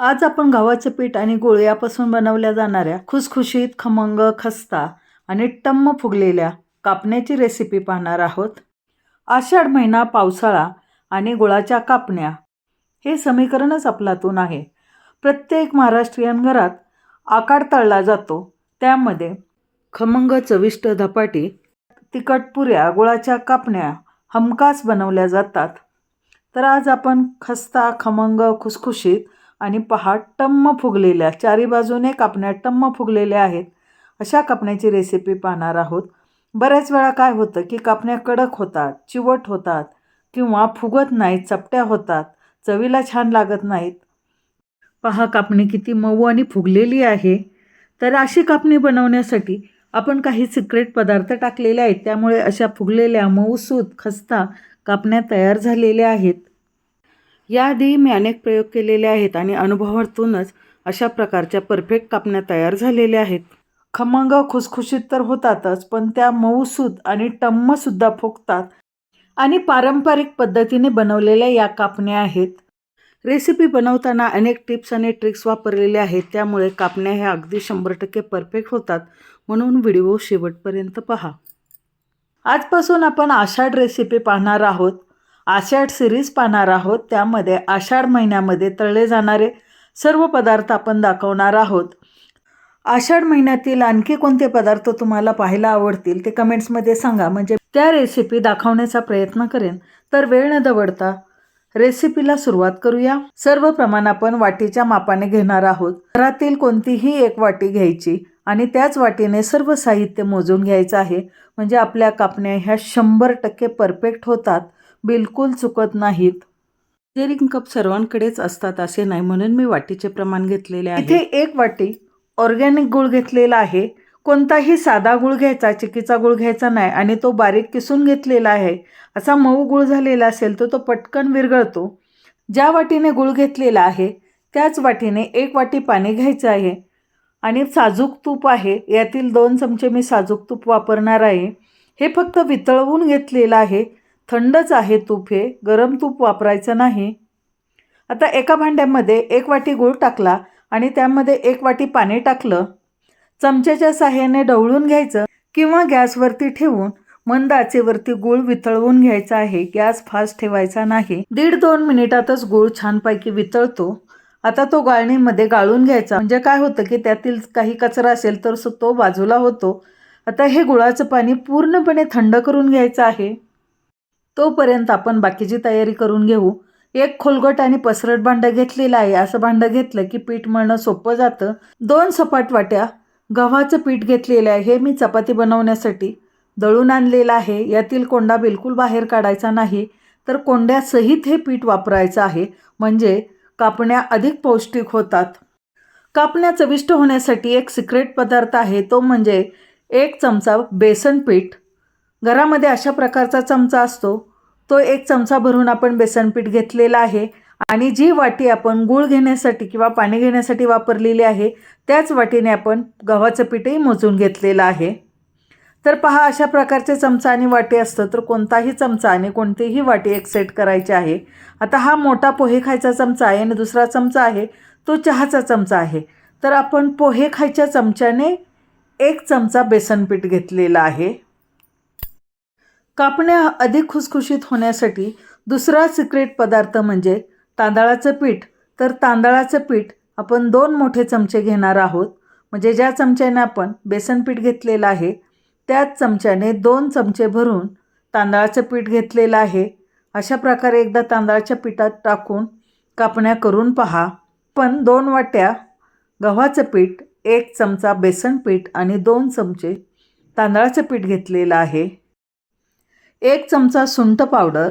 आज आपण गव्हाचं पीठ आणि गुळ यापासून बनवल्या जाणाऱ्या खुसखुशीत खमंग खस्ता आणि टम्म फुगलेल्या कापण्याची रेसिपी पाहणार आहोत. आषाढ महिना पावसाळा आणि गुळाच्या कापण्या हे समीकरणच आपलातून आहे. प्रत्येक महाराष्ट्रीयन घरात आकाड तळला जातो. त्यामध्ये खमंग चविष्ट धपाटी तिखट पुऱ्या गुळाच्या कापण्या हमखास बनवल्या जातात. तर आज आपण खस्ता खमंग खुसखुशीत आणि पहा टम्म फुगलेल्या चारी बाजूने कापण्या टम्म फुगलेल्या आहेत. अशा कापण्याची रेसिपी पाहणार आहोत. बऱ्याच वेळा काय होतं की कापण्या कडक होतात चिवट होतात किंवा फुगत नाहीत चपट्या होतात चवीला छान लागत नाहीत. पहा कापणी किती मऊ आणि फुगलेली आहे. तर अशी कापणी बनवण्यासाठी आपण काही सिक्रेट पदार्थ टाकलेले आहेत. त्यामुळे अशा फुगलेल्या मऊसूत खस्ता कापण्या तयार झालेल्या आहेत. याआधी मी अनेक प्रयोग केलेले आहेत आणि अनुभवातूनच अशा प्रकारच्या परफेक्ट कापण्या तयार झालेल्या आहेत. खमंग खुसखुशीत तर होतातच पण त्या मऊसूद आणि टम्मसुद्धा फुगतात आणि पारंपरिक पद्धतीने बनवलेल्या या कापण्या आहेत. रेसिपी बनवताना अनेक टिप्स आणि ट्रिक्स वापरलेले आहेत त्यामुळे कापण्या ह्या अगदी शंभर टक्के परफेक्ट होतात म्हणून व्हिडिओ शेवटपर्यंत पहा. आजपासून आपण आषाढ रेसिपी पाहणार आहोत. आषाढ सिरीज पाहणार आहोत. त्यामध्ये आषाढ महिन्यामध्ये तळले जाणारे सर्व पदार्थ आपण दाखवणार आहोत. आषाढ महिन्यातील आणखी कोणते पदार्थ तुम्हाला पाहायला आवडतील ते कमेंट्समध्ये सांगा. म्हणजे त्या रेसिपी दाखवण्याचा प्रयत्न करेन. तर वेळ न दवडता रेसिपीला सुरुवात करूया. सर्व प्रमाण आपण वाटीच्या मापाने घेणार आहोत. घरातील कोणतीही एक वाटी घ्यायची आणि त्याच वाटीने सर्व साहित्य मोजून घ्यायचं आहे. म्हणजे आपल्या कापण्या ह्या शंभर टक्के परफेक्ट होतात. बिलकुल चुकत नाहीत. मेजरिंग कप सर्वांकडेच असतात असे नाही म्हणून मी वाटीचे प्रमाण घेतलेले आहे. इथे एक वाटी ऑर्गॅनिक गुळ घेतलेला आहे. कोणताही साधा गुळ घ्यायचा चिकीचा गुळ घ्यायचा नाही आणि तो बारीक किसून घेतलेला आहे. असा मऊ गुळ झालेला असेल तर तो पटकन विरघळतो. ज्या वाटीने गुळ घेतलेला आहे त्याच वाटीने एक वाटी पाणी घ्यायचं आहे. आणि साजूक तूप आहे. यातील दोन चमचे मी साजूक तूप वापरणार आहे. हे फक्त वितळवून घेतलेलं आहे. थंडच आहे तूप हे गरम तूप वापरायचं नाही. आता एका भांड्यामध्ये एक वाटी गूळ टाकला आणि त्यामध्ये एक वाटी पाणी टाकलं. चमच्याच्या साह्याने ढवळून घ्यायचं किंवा गॅसवरती ठेवून मंद आचेवरती गूळ वितळवून घ्यायचा आहे. गॅस फास्ट ठेवायचा नाही. दीड दोन मिनिटातच गूळ छानपैकी वितळतो. आता तो गाळणीमध्ये गाळून घ्यायचा. म्हणजे काय होतं की त्यातील काही कचरा असेल तर तो बाजूला होतो. आता हे गुळाचं पाणी पूर्णपणे थंड करून घ्यायचं आहे. तोपर्यंत आपण बाकीची तयारी करून घेऊ. एक खोलगट आणि पसरट भांडं घेतलेलं आहे. असं भांडं घेतलं की पीठ मळणं सोपं जातं. दोन सपाट वाट्या गव्हाचं पीठ घेतलेलं आहे. हे मी चपाती बनवण्यासाठी दळून आणलेलं आहे. यातील कोंडा बिलकुल बाहेर काढायचा नाही. तर कोंड्यासहित हे पीठ वापरायचं आहे. म्हणजे कापण्या अधिक पौष्टिक होतात. कापण्या चविष्ट होण्यासाठी एक सिक्रेट पदार्थ आहे. तो म्हणजे एक चमचा बेसन पीठ. घरामध्ये अशा प्रकारचा चमचा असतो. तो एक चमचा भरून आपण बेसनपीठ घेतलेला आहे आणि जी वाटी आपण गूळ घेण्यासाठी किंवा पाणी घेण्यासाठी वापरलेली आहे त्याच वाटीने आपण गव्हाचं पीठही मोजून घेतलेलं आहे. तर पहा अशा प्रकारचे चमचा आणि वाटी असतं तर कोणताही चमचा आणि कोणतीही वाटी एक सेट करायची आहे. आता हा मोठा पोहे खायचा चमचा आहे आणि दुसरा चमचा आहे तो चहाचा चमचा आहे. तर आपण पोहे खायच्या चमच्याने एक चमचा बेसनपीठ घेतलेला आहे. कापण्या अधिक खुसखुशीत होण्यासाठी दुसरा सिक्रेट पदार्थ म्हणजे तांदळाचं पीठ. तर तांदळाचं पीठ आपण दोन मोठे चमचे घेणार आहोत. म्हणजे ज्या चमच्याने आपण बेसन पीठ घेतलेलं आहे त्याच चमच्याने दोन चमचे भरून तांदळाचं पीठ घेतलेलं आहे. अशा प्रकारे एकदा तांदळाच्या पिठात टाकून कापण्या करून पहा. पण दोन वाट्या गव्हाचं पीठ एक चमचा बेसन पीठ आणि दोन चमचे तांदळाचं पीठ घेतलेलं आहे. एक चमचा सुंठ पावडर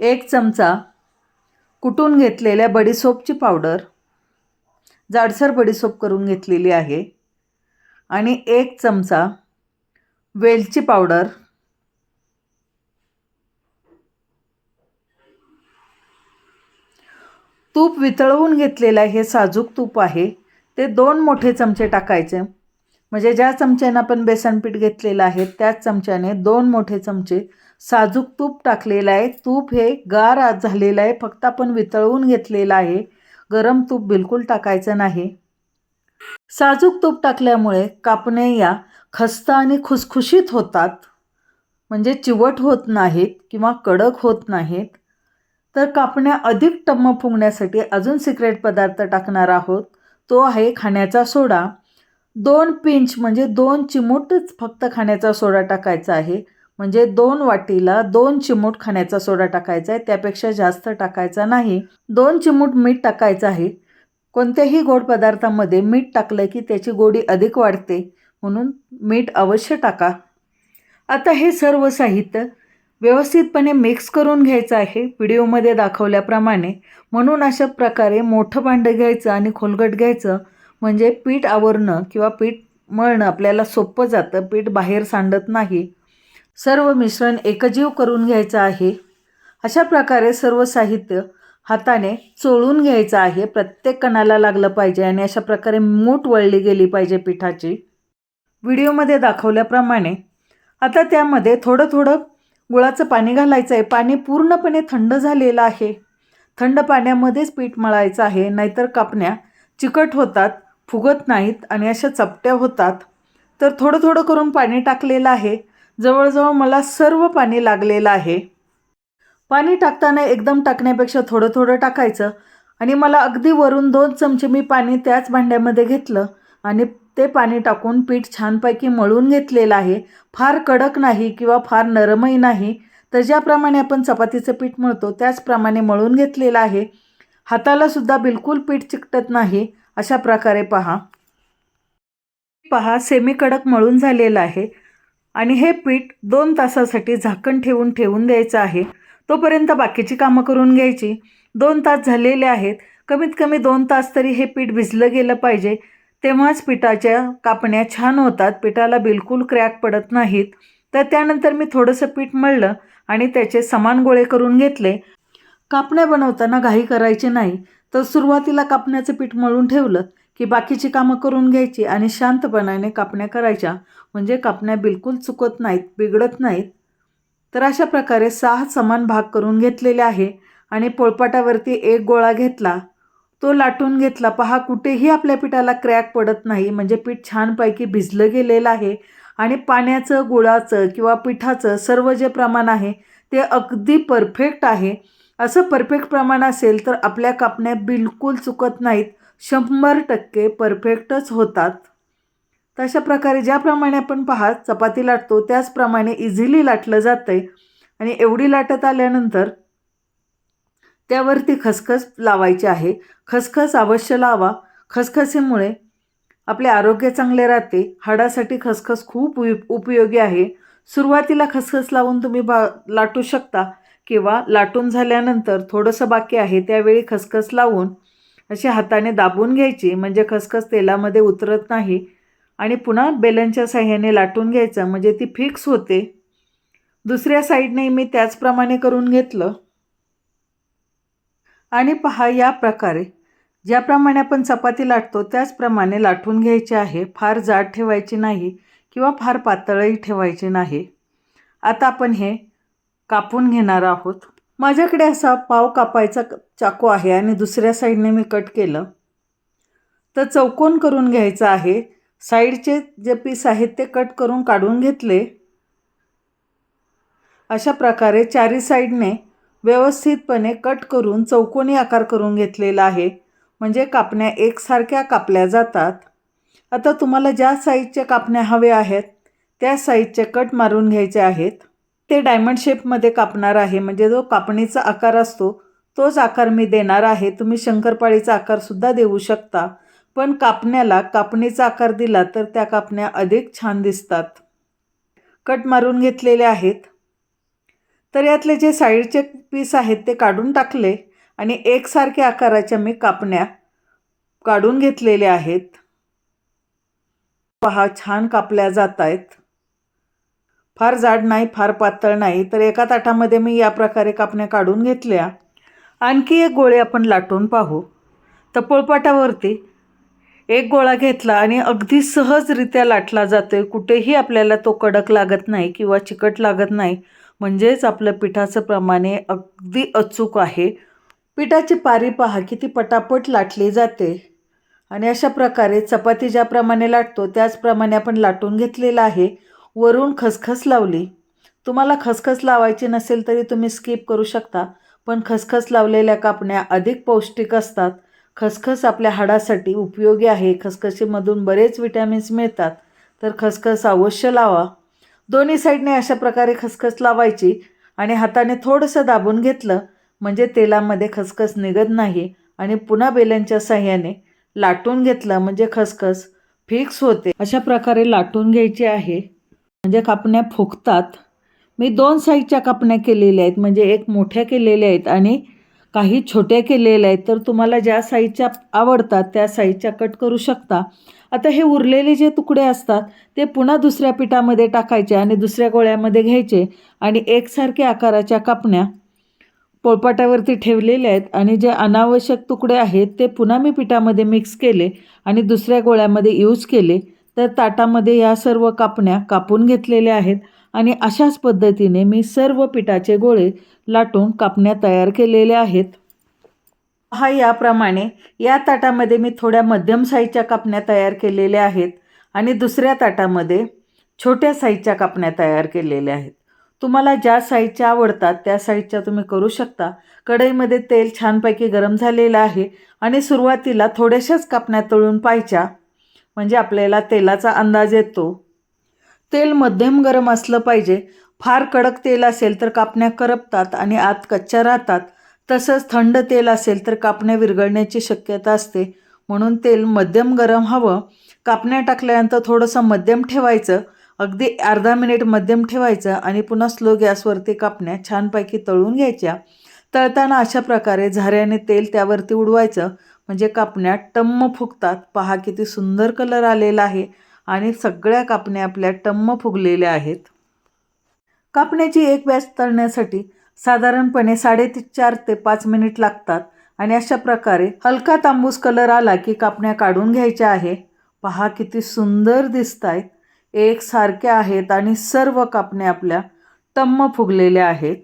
एक चमचा कुटून घेतलेल्या बडीसोपची पावडर जाडसर बडीसोप करून घेतलेली आहे आणि एक चमचा वेलची पावडर तूप वितळवून घेतलेलं हे साजूक तूप आहे ते दोन मोठे चमचे टाकायचे. म्हणजे ज्या चमच्यानं आपण बेसन पीठ घेतलेलं आहे त्याच चमच्याने दोन मोठे चमचे साजूक तूप टाकलेलं आहे. तूप हे गार आज झालेलं आहे फक्त आपण वितळवून घेतलेलं आहे. गरम तूप बिलकुल टाकायचं नाही. साजूक तूप टाकल्यामुळे कापणे या खस्ता आणि खुसखुशीत होतात. म्हणजे चिवट होत नाहीत किंवा कडक होत नाहीत. तर कापण्या अधिक टम्म फुगण्यासाठी अजून सिक्रेट पदार्थ टाकणार आहोत. तो आहे खाण्याचा सोडा. दोन पिंच म्हणजे दोन चिमूटच फक्त खाण्याचा सोडा टाकायचा आहे. म्हणजे दोन वाटीला दोन चिमूट खाण्याचा सोडा टाकायचा आहे. त्यापेक्षा जास्त टाकायचा नाही. दोन चिमूट मीठ टाकायचं आहे. कोणत्याही गोड पदार्थामध्ये मीठ टाकलं की त्याची गोडी अधिक वाढते. म्हणून मीठ अवश्य टाका. आता हे सर्व साहित्य व्यवस्थितपणे मिक्स करून घ्यायचं आहे. व्हिडिओमध्ये दाखवल्याप्रमाणे. म्हणून अशा प्रकारे मोठं भांडं घ्यायचं आणि खोलगट घ्यायचं. म्हणजे पीठ आवरणं किंवा पीठ मळणं आपल्याला सोपं जातं पीठ बाहेर सांडत नाही. सर्व मिश्रण एकजीव करून घ्यायचं आहे. अशा प्रकारे सर्व साहित्य हाताने चोळून घ्यायचं आहे. प्रत्येक कणाला लागलं पाहिजे आणि अशा प्रकारे मूठ वळली गेली पाहिजे पिठाची. व्हिडिओमध्ये दाखवल्याप्रमाणे आता त्यामध्ये थोडं थोडं गुळाचं पाणी घालायचं आहे. पाणी पूर्णपणे थंड झालेलं आहे. थंड पाण्यामध्येच पीठ मळायचं आहे. नाहीतर कापण्या चिकट होतात. फुगत नाहीत आणि अशा चपट्या होतात. तर थोडं थोडं करून पाणी टाकलेलं आहे. जवळजवळ मला सर्व पाणी लागलेलं आहे. पाणी टाकताना एकदम टाकण्यापेक्षा थोडं थोडं टाकायचं आणि मला अगदी वरून दोन चमचे मी पाणी त्याच भांड्यामध्ये घेतलं आणि ते पाणी टाकून पीठ छानपैकी मळून घेतलेलं आहे. फार कडक नाही किंवा फार नरमही नाही. तर ज्याप्रमाणे आपण चपातीचं पीठ मळतो त्याचप्रमाणे मळून घेतलेलं आहे. हातालासुद्धा बिलकुल पीठ चिकटत नाही. अशा प्रकारे पहा. पहा सेमी कडक मळून झालेलं आहे आणि हे पीठ दोन तासासाठी झाकण ठेवून ठेवून द्यायचं आहे. तोपर्यंत बाकीची कामं करून घ्यायची. दोन तास झालेले आहेत. कमीत कमी दोन तास तरी हे पीठ भिजलं गेलं पाहिजे. तेव्हाच पिठाच्या कापण्या छान होतात. पिठाला बिलकुल क्रॅक पडत नाहीत. तर त्यानंतर मी थोडंसं पीठ मळलं आणि त्याचे समान गोळे करून घेतले. कापण्या बनवताना घाई करायची नाही. तर सुरुवातीला कापण्याचं पीठ मळून ठेवलं की बाकीची कामं करून घ्यायची आणि शांतपणाने कापण्या करायच्या. म्हणजे कापण्या बिलकुल चुकत नाहीत बिघडत नाहीत. तर अशा प्रकारे सहा समान भाग करून घेतलेले आहे आणि पोळपाटावरती एक गोळा घेतला. तो लाटून घेतला. पहा कुठेही आपल्या पिठाला क्रॅक पडत नाही. म्हणजे पीठ छानपैकी भिजलं गेलेलं आहे आणि पाण्याचं गुळाचं किंवा पिठाचं सर्व जे प्रमाण आहे ते अगदी परफेक्ट आहे. असं परफेक्ट प्रमाण असेल तर आपल्या कापण्या बिलकुल चुकत नाहीत. शंभर टक्के परफेक्टच होतात. तशा प्रकारे ज्याप्रमाणे आपण पहा चपाती लाटतो त्याचप्रमाणे इझिली लाटलं जातं आहे आणि एवढी लाटत आल्यानंतर त्यावरती खसखस लावायची आहे. खसखस अवश्य लावा. खसखसीमुळे आपले आरोग्य चांगले राहते. हाडासाठी खसखस खूप उपयोगी आहे. सुरुवातीला खसखस लावून तुम्ही बा लाटू शकता. किंवा लाटून झाल्यानंतर थोडंसं बाकी आहे त्यावेळी खसखस लावून अशी हाताने दाबून घ्यायची. म्हणजे खसखस तेलामध्ये उतरत नाही आणि पुन्हा बेलनच्या साह्याने लाटून घ्यायचं. म्हणजे ती फिक्स होते. दुसऱ्या साईडने मी त्याचप्रमाणे करून घेतलं. आणि पहा या प्रकारे. ज्याप्रमाणे आपण चपाती लाटतो त्याचप्रमाणे लाटून घ्यायची आहे. फार जाड ठेवायची नाही किंवा फार पातळही ठेवायची नाही. आता आपण हे कापून घेणार आहोत. माझ्याकडे असा पाव कापायचा चाकू आहे आणि दुसऱ्या साईडने मी कट केलं. तर चौकोन करून घ्यायचं आहे. साईडचे जे पीस आहेत ते कट करून काढून घेतले. अशा प्रकारे चारी साईडने व्यवस्थितपणे कट करून चौकोनी आकार करून घेतलेला आहे. म्हणजे कापण्या एकसारख्या कापल्या जातात. आता तुम्हाला ज्या साईजच्या कापण्या हव्या आहेत त्या साईजचे कट मारून घ्यायचे आहेत. ते डायमंड शेपमध्ये कापणार आहे. म्हणजे जो कापणीचा आकार असतो तोच आकार मी देणार आहे. तुम्ही शंकरपाळीचा आकारसुद्धा देऊ शकता. पण कापण्याला कापणीचा आकार दिला तर त्या कापण्या अधिक छान दिसतात. कट मारून घेतलेले आहेत. तर यातले जे साईडचे पीस आहेत ते काढून टाकले आणि एकसारख्या आकाराच्या मी कापण्या काढून घेतलेल्या आहेत. पहा छान कापल्या जात आहेत फार जाड नाही फार पातळ नाही तर एका ताटामध्ये मी या प्रकारे कापण्या काढून घेतल्या. आणखी एक गोळे आपण लाटून पाहू. तर पोळपाटावरती एक गोळा घेतला आणि अगदी सहजरित्या लाटला जातो आहे कुठेही आपल्याला तो कडक लागत नाही किंवा चिकट लागत नाही. म्हणजेच आपलं पिठाचं प्रमाणे अगदी अचूक आहे. पिठाची पारी पहा किती पटापट लाटली जाते. आणि अशा प्रकारे चपाती ज्याप्रमाणे लाटतो त्याचप्रमाणे आपण लाटून घेतलेलं आहे. वरून खसखस लावली. तुम्हाला खसखस लावायची नसेल तरी तुम्ही स्किप करू शकता पण खसखस लावलेल्या कापण्या अधिक पौष्टिक असतात. खसखस आपल्या हाडासाठी उपयोगी आहे. खसखशीमधून बरेच विटॅमिन्स मिळतात. तर खसखस अवश्य लावा. दोन्ही साईडने अशा प्रकारे खसखस लावायची आणि हाताने थोडंसं दाबून घेतलं म्हणजे तेलामध्ये खसखस निघत नाही आणि पुन्हा बेल्यांच्या साह्याने लाटून घेतलं म्हणजे खसखस फिक्स होते. अशा प्रकारे लाटून घ्यायची आहे. म्हणजे कापण्या फुगतात मी दोन साईजच्या कापण्या केलेल्या आहेत. म्हणजे एक मोठ्या केलेल्या आहेत आणि काही छोट्या केलेल्या आहेत. तर तुम्हाला ज्या साईजच्या आवडतात त्या साईजच्या कट करू शकता. आता हे उरलेले जे तुकडे असतात ते पुन्हा दुसऱ्या पिठामध्ये टाकायचे आणि दुसऱ्या गोळ्यामध्ये घ्यायचे आणि एकसारख्या आकाराच्या कापण्या पोळपाटावरती ठेवलेल्या आहेत आणि जे अनावश्यक तुकडे आहेत ते पुन्हा मी पिठामध्ये मिक्स केले आणि दुसऱ्या गोळ्यामध्ये यूज केले. तर ताटामध्ये या सर्व कापण्या कापून घेतलेल्या आहेत आणि अशाच पद्धतीने मी सर्व पिठाचे गोळे लाटून कापण्या तयार केलेल्या आहेत. हा याप्रमाणे या ताटामध्ये मी थोड्या मध्यम साईजच्या कापण्या तयार केलेल्या आहेत आणि दुसऱ्या ताटामध्ये छोट्या साईजच्या कापण्या तयार केलेल्या आहेत. तुम्हाला ज्या साईजच्या आवडतात त्या साईजच्या तुम्ही करू शकता. कढईमध्ये तेल छानपैकी गरम झालेलं आहे आणि सुरुवातीला थोड्याशाच कापण्या तळून पाहायच्या. म्हणजे आपल्याला तेलाचा अंदाज येतो. तेल मध्यम गरम असलं पाहिजे. फार कडक तेल असेल तर कापण्या करपतात आणि आत कच्च्या राहतात. तसंच थंड तेल असेल तर कापण्या विरघळण्याची शक्यता असते. म्हणून तेल मध्यम गरम हवं. कापण्या टाकल्यानंतर थोडंसं मध्यम ठेवायचं. अगदी अर्धा मिनिट मध्यम ठेवायचं आणि पुन्हा स्लो गॅसवरती कापण्या छानपैकी तळून घ्यायच्या. तळताना अशा प्रकारे झाऱ्याने तेल त्यावरती उडवायचं. म्हणजे कापण्या टम्म फुगतात. पहा किती सुंदर कलर आलेला आहे आणि सगळ्या कापण्या आपल्या टम्म फुगलेल्या आहेत. कापण्याची एक बॅच तळण्यासाठी साधारणपणे साडे चार ते पाच मिनिट लागतात आणि अशा प्रकारे हलका तांबूस कलर आला की कापण्या काढून घ्यायच्या आहे. पहा किती सुंदर दिसत आहेत एक सारख्या आहेत आणि सर्व कापण्या आपल्या टम्म फुगलेल्या आहेत.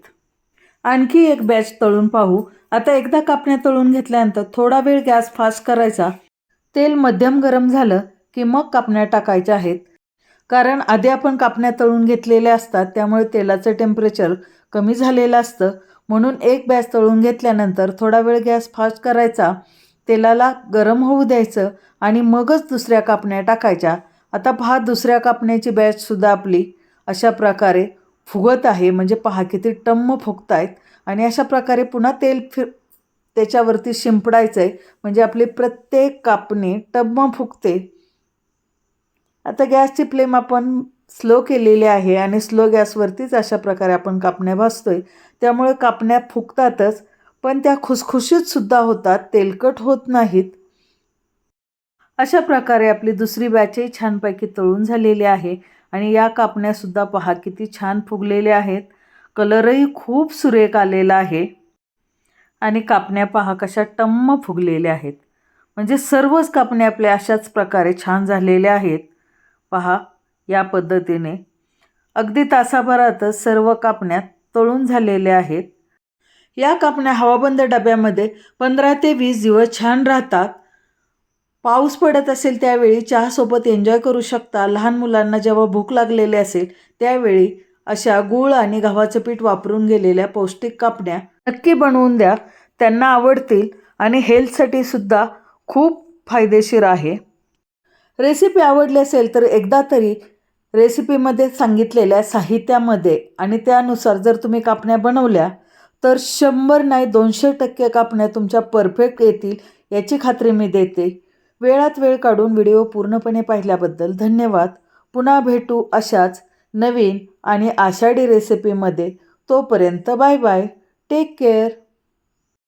आणखी एक बॅच तळून पाहू. आता एकदा कापण्या तळून घेतल्यानंतर थोडा वेळ गॅस फास्ट करायचा. तेल मध्यम गरम झालं की मग कापण्या टाकायच्या आहेत. कारण आधी आपण कापण्या तळून घेतलेल्या असतात त्यामुळे तेलाचं टेम्परेचर कमी झालेलं असतं. म्हणून एक बॅच तळून घेतल्यानंतर थोडा वेळ गॅस फास्ट करायचा. तेलाला गरम होऊ द्यायचं आणि मगच दुसऱ्या कापण्या टाकायच्या. आता पहा दुसऱ्या कापण्याची बॅचसुद्धा आपली अशा प्रकारे फुगत आहे म्हणजे पहा किती टम्म फुगत आहेत आणि अशा प्रकारे पुन्हा तेल फिर त्याच्यावरती शिंपडायचं आहे म्हणजे आपली प्रत्येक कापणी टम्म फुगते. आता गॅसची फ्लेम आपण स्लो केलेली आहे आणि स्लो गॅसवरतीच अशा प्रकारे आपण कापण्या भासतो आहे त्यामुळे कापण्या फुगतातच पण त्या खुसखुशीतसुद्धा होतात तेलकट होत नाहीत. अशा प्रकारे आपली दुसरी बॅचही छानपैकी तळून झालेली आहे. आणि या कापण्यासुद्धा पहा किती छान फुगलेल्या आहेत. कलरही खूप सुरेख आलेला आहे. आणि कापण्या पहा कशा टम्म फुगलेल्या आहेत. म्हणजे सर्वच कापण्या आपल्या अशाच प्रकारे छान झालेल्या आहेत. पहा या पद्धतीने. अगदी तासाभरातच सर्व कापण्या तळून झालेल्या आहेत. या कापण्या हवाबंद डब्यामध्ये पंधरा ते वीस दिवस छान राहतात. पाऊस पडत असेल त्यावेळी चहासोबत एन्जॉय करू शकता. लहान मुलांना जेव्हा भूक लागलेली असेल त्यावेळी अशा गूळ आणि गव्हाचं पीठ वापरून गेलेल्या पौष्टिक कापण्या नक्की बनवून द्या. त्यांना आवडतील आणि हेल्थसाठी सुद्धा खूप फायदेशीर आहे. रेसिपी आवडली असेल तर एकदा तरी रेसिपीमध्ये सांगितलेल्या साहित्यामध्ये आणि त्यानुसार जर तुम्ही कापण्या बनवल्या तर शंभर नाही दोनशे टक्के कापण्या तुमच्या परफेक्ट येतील याची खात्री मी देते. वेळात वेळ काढून व्हिडिओ पूर्णपणे पाहिल्याबद्दल धन्यवाद. पुन्हा भेटू अशाच नवीन आणि आषाढी रेसिपीमध्ये तोपर्यंत बाय बाय. Take care